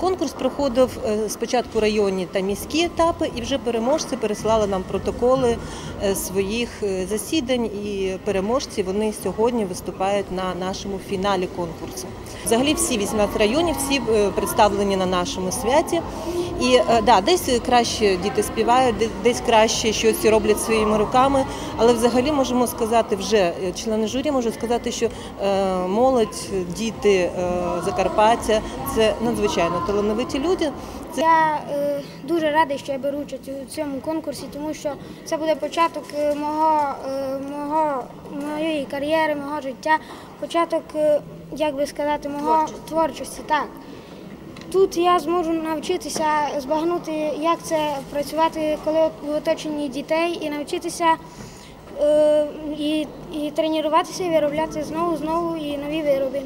Конкурс проходив е, спочатку районні та міські етапи, і вже переможці переслали нам протоколи е, своїх е, засідань. І переможці вони сьогодні виступають на нашому фіналі конкурсу. Взагалі, всі 18 районів всі представлені на нашому святі. І е, да, десь краще діти співають, десь краще щось роблять своїми руками. Але взагалі можемо сказати, вже е, члени журі можуть сказати, що е, молодь, діти е, Закарпаття це надзвичайно талановиті люди. Це Я е, дуже радий, що я беру участь у цьому конкурсі, тому що це буде початок е, мого, е, мого, моєї кар'єри, мого життя, початок, е, як би сказати, мого творчості. Так. Тут я зможу навчитися збагнути, як це працювати, коли в оточенні дітей, і навчитися е, і, і тренуватися, і виробляти знову, знову і нові вироби.